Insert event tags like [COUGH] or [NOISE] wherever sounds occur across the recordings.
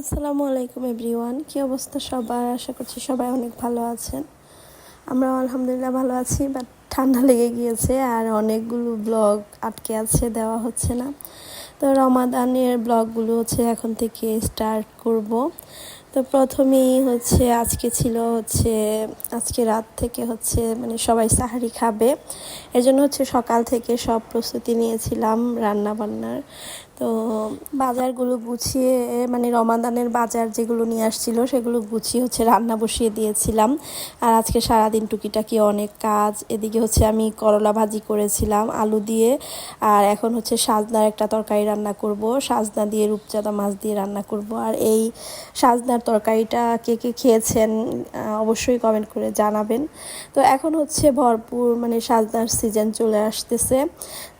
আসসালামু আলাইকুম, এভরিওয়ান। কী অবস্থা সবার? আশা করছি সবাই অনেক ভালো আছেন। আমরা আলহামদুলিল্লাহ ভালো আছি, বাট ঠান্ডা লেগে গিয়েছে আর অনেকগুলো ব্লগ আটকে আছে, দেওয়া হচ্ছে না। তো রমাদানের ব্লগগুলো হচ্ছে এখন থেকে স্টার্ট করব। তো প্রথমেই হচ্ছে আজকে ছিল হচ্ছে, আজকে রাত থেকে হচ্ছে মানে সবাই সাহারি খাবে। এর জন্য হচ্ছে সকাল থেকে সব প্রস্তুতি নিয়েছিলাম রান্না বান্নার তো বাজারগুলো গুছিয়ে মানে রমাদানের বাজার যেগুলো নিয়ে আসছিল, সেগুলো গুছিয়ে হচ্ছে রান্না বসিয়ে দিয়েছিলাম। আর আজকে সারাদিন টুকিটাকি অনেক কাজ। এদিকে হচ্ছে আমি করলা ভাজি করেছিলাম, আলু দিয়ে। আর এখন হচ্ছে সাজনার একটা তরকারি রান্না করব। সাজনা দিয়ে রূপচাঁদা মাছ দিয়ে রান্না করব। আর এই সাজনার তরকারিটা কে কে খেয়েছেন অবশ্যই কমেন্ট করে জানাবেন। তো এখন হচ্ছে ভরপুর মানে সাজনার সিজন চলে আসতেছে।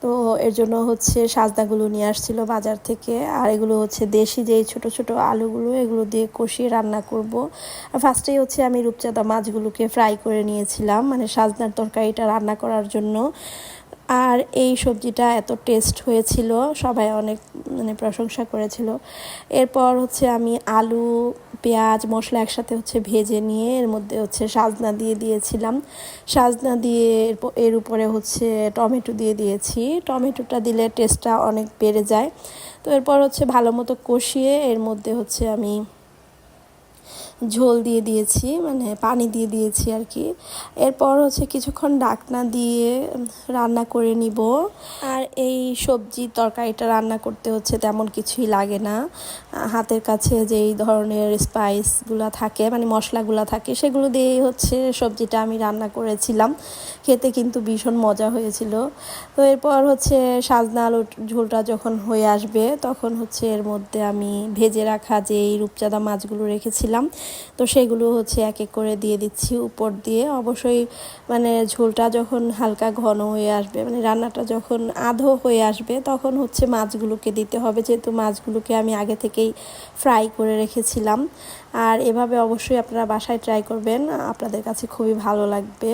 তো এর জন্য হচ্ছে সাজনাগুলো নিয়ে আসছিল বাজার থেকে, আর এগুলো হচ্ছে দেশি যেই ছোট ছোট আলুগুলো, এগুলো দিয়ে কষিয়ে রান্না করব। ফার্স্টেই হচ্ছে আমি রূপচাঁদা মাছগুলোকে ফ্রাই করে নিয়েছিলাম মানে সাজনার তরকারিটা রান্না করার জন্য। আর এই সবজিটা এত টেস্ট হয়েছিল, সবাই অনেক মানে প্রশংসা করেছিল। এরপর হচ্ছে আমি আলু পেঁয়াজ, মশলা একসাথে হচ্ছে ভেজে নিয়ে এর মধ্যে হচ্ছে সাজনা দিয়ে দিয়েছিলাম। সাজনা দিয়ে এর উপরে হচ্ছে টমেটো দিয়ে দিয়েছি। টমেটোটা দিলে টেস্টটা অনেক বেড়ে যায়। তো এরপর হচ্ছে ভালো মতো কষিয়ে এর মধ্যে হচ্ছে আমি ঝোল দিয়ে দিয়েছি মানে পানি দিয়ে দিয়েছি আর কি। এরপর হচ্ছে কিছুক্ষণ ডাকনা দিয়ে রান্না করে নিব। আর এই সবজি তরকারিটা রান্না করতে হচ্ছে তেমন কিছুই লাগে না। হাতের কাছে যেই ধরনের স্পাইসগুলো থাকে মানে মশলাগুলো থাকে, সেগুলো দিয়েই হচ্ছে সবজিটা আমি রান্না করেছিলাম। খেতে কিন্তু ভীষণ মজা হয়েছিল। তো এরপর হচ্ছে সাজনা আলুর ঝোলটা যখন হয়ে আসবে, তখন হচ্ছে এর মধ্যে আমি ভেজে রাখা যেই রূপচাঁদা মাছগুলো রেখেছিলাম তো সেগুলো হচ্ছে এক এক করে দিয়ে দিচ্ছি উপর দিয়ে। অবশ্যই মানে ঝোলটা যখন হালকা ঘন হয়ে আসবে মানে রান্নাটা যখন আধো হয়ে আসবে, তখন হচ্ছে মাছগুলোকে দিতে হবে। যেহেতু মাছগুলোকে আমি আগে থেকেই ফ্রাই করে রেখেছিলাম। আর এভাবে অবশ্যই আপনারা বাসায় ট্রাই করবেন, আপনাদের কাছে খুবই ভালো লাগবে।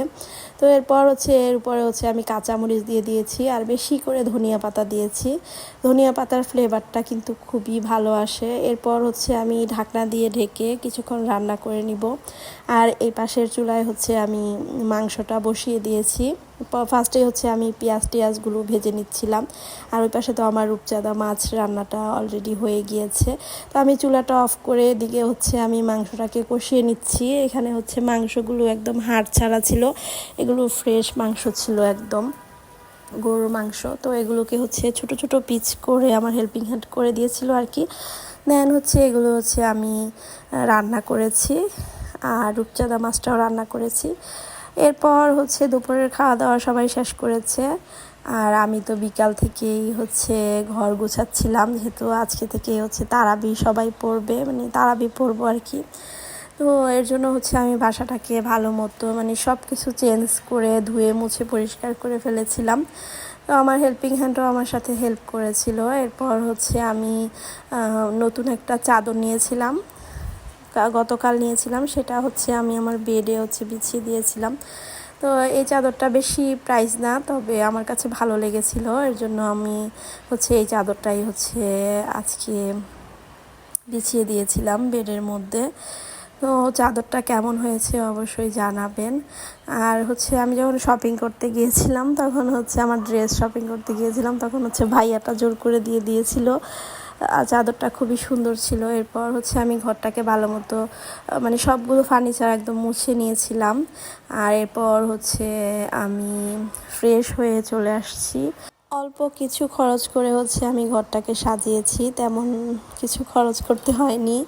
তো এরপর হচ্ছে এর উপরে হচ্ছে আমি কাঁচামরিচ দিয়ে দিয়েছি আর বেশি করে ধনিয়া পাতা দিয়েছি। ধনিয়া পাতার ফ্লেভারটা কিন্তু খুবই ভালো আসে। এরপর হচ্ছে আমি ঢাকনা দিয়ে ঢেকে কিছুক্ষণ রান্না করে নিব। আর এই পাশের চুলায় হচ্ছে আমি মাংসটা বসিয়ে দিয়েছি। ফার্স্টে হচ্ছে আমি পেঁয়াজ টিয়াজগুলো ভেজে নিচ্ছিলাম। আর ওই পাশে তো আমার রূপচাঁদা মাছ রান্নাটা অলরেডি হয়ে গিয়েছে। তো আমি চুলাটা অফ করে এদিকে হচ্ছে আমি মাংসটাকে কষিয়ে নিচ্ছি। এখানে হচ্ছে মাংসগুলো একদম হাড় ছাড়া ছিল। এগুলো ফ্রেশ মাংস ছিল একদম। গরুর মাংস। তো এগুলোকে হচ্ছে ছোট ছোট পিচ করে আমার হেল্পিং হ্যান্ড করে দিয়েছিল আর কি। দেন হচ্ছে এগুলো হচ্ছে আমি রান্না করেছি। আর রূপচাঁদা মাছটাও রান্না করেছি। এরপর হচ্ছে দুপুরের খাওয়া দাওয়া সবাই শেষ করেছে। আর আমি তো বিকাল থেকেই হচ্ছে ঘর গোছাচ্ছিলাম, যেহেতু আজকে থেকে হচ্ছে তারাবি সবাই পড়বে মানে তারাবি পড়ব আর কি। তো এর জন্য হচ্ছে আমি বাসাটাকে ভালো মতো মানে সব কিছু চেঞ্জ করে ধুয়ে মুছে পরিষ্কার করে ফেলেছিলাম। তো আমার হেল্পিং হ্যান্ডও আমার সাথে হেল্প করেছিল। এরপর হচ্ছে আমি নতুন একটা চাদর নিয়েছিলাম। গতকাল নিয়েছিলাম, সেটা হচ্ছে আমি আমার বেডে হচ্ছে বিছিয়ে দিয়েছিলাম। তো এই চাদরটা বেশি প্রাইস না, তবে আমার কাছে ভালো লেগেছিল। এর জন্য আমি হচ্ছে এই চাদরটাই হচ্ছে আজকে বিছিয়ে দিয়েছিলাম বেডের মধ্যে। তো চাদরটা কেমন হয়েছে অবশ্যই জানাবেন। আর হচ্ছে আমি যখন শপিং করতে গিয়েছিলাম, তখন হচ্ছে আমার ড্রেস শপিং করতে গিয়েছিলাম, তখন হচ্ছে ভাইয়াটা জোর করে দিয়ে দিয়েছিল। চাদরটা খুবই সুন্দর ছিল। এরপর হচ্ছে আমি ঘরটাকে ভালো মতো মানে সবগুলো ফার্নিচার একদম মুছে নিয়েছিলাম। আর এরপর হচ্ছে আমি ফ্রেশ হয়ে চলে আসছি। অল্প কিছু খরচ করে হচ্ছে আমি ঘরটাকে সাজিয়েছি, তেমন কিছু খরচ করতে হয়নি।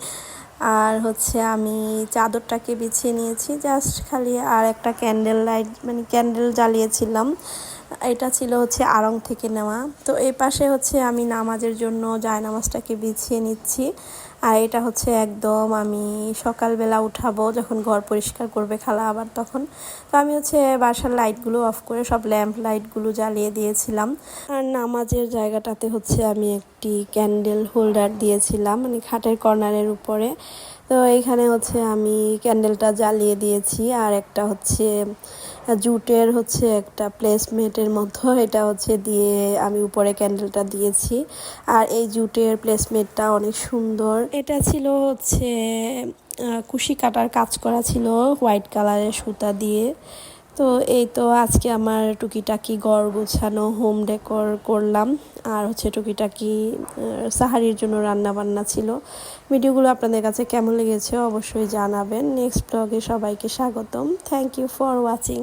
আর হচ্ছে আমি চাদরটাকে বিছিয়ে নিয়েছি জাস্ট খালি আর একটা ক্যান্ডেল লাইট মানে ক্যান্ডেল জ্বালিয়েছিলাম। এটা ছিল হচ্ছে আড়ং থেকে নেওয়া। তো এই পাশে হচ্ছে আমি নামাজের জন্য জায়নামাজটাকে বিছিয়ে নিচ্ছি। আর এটা হচ্ছে একদম আমি সকালবেলা উঠাবো যখন ঘর পরিষ্কার করবে খালা আবার তখন। তো আমি হচ্ছে বাসার লাইটগুলো অফ করে সব ল্যাম্প লাইটগুলো জ্বালিয়ে দিয়েছিলাম। আর নামাজের জায়গাটাতে হচ্ছে আমি একটি ক্যান্ডেল হোল্ডার দিয়েছিলাম মানে খাটের কর্নারের উপরে। তো এখানে হচ্ছে আমি ক্যান্ডেলটা জ্বালিয়ে দিয়েছি আর একটা হচ্ছে জুটের হচ্ছে একটা প্লেসমেন্টের মতো [LAUGHS] এটা হচ্ছে দিয়ে আমি উপরে ক্যান্ডেলটা দিয়েছি। আর এই জুটের প্লেসমেন্টটা অনেক সুন্দর। এটা ছিল হচ্ছে কুশি কাটার কাজ করা ছিল হোয়াইট কালারের সুতা দিয়ে। তো এই তো আজকে আমার টুকিটাকি গড় গোছানো হোম ডেকর করলাম। আর হচ্ছে টুকিটাকি সাহারির জন্য রান্না বান্না ছিল। ভিডিওগুলো আপনাদের কাছে কেমন লেগেছে অবশ্যই জানাবেন। নেক্সট ব্লগে সবাইকে স্বাগতম। Thank you for watching